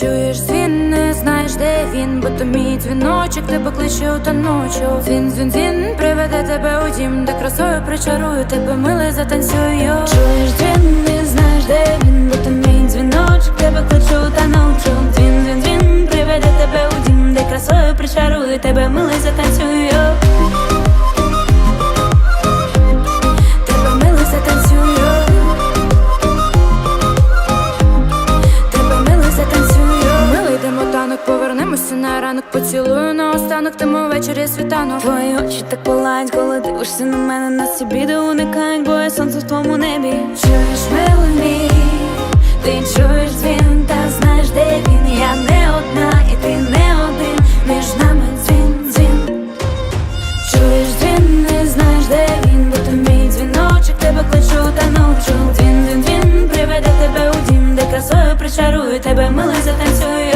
чуєш дзвін, не знаєш, де він, бо то мій дзвіночок тебе кличе та ночу. Дзвін, дзвін, дзвін, приведе тебе у дім, де красою причарую, тебе миле затанцюю. Чуєш дзвін, не знаєш, де він, бо то мій дзвіночок тебе кличе та ночу. Дзвін, дзвін, дзвін, приведе тебе у дім, де красою причарую, тебе миле затанцюю. На ранок Поцілую на останок, тому ввечері світанок Твої очі так палають, коли дивишся на мене Нас ці біди уникають, бо я сонце в твоєму небі. Чуєш милий ти чуєш дзвін Та знаєш, де він, я не одна І ти не один, між нами дзвін, дзвін. Чуєш дзвін, не знаєш, де він, бо то мій дзвіночок, тебе кличу та ночу Дзвін, дзвін, дзвін, приведе тебе у дім, де красою причарую тебе, милий затанцюю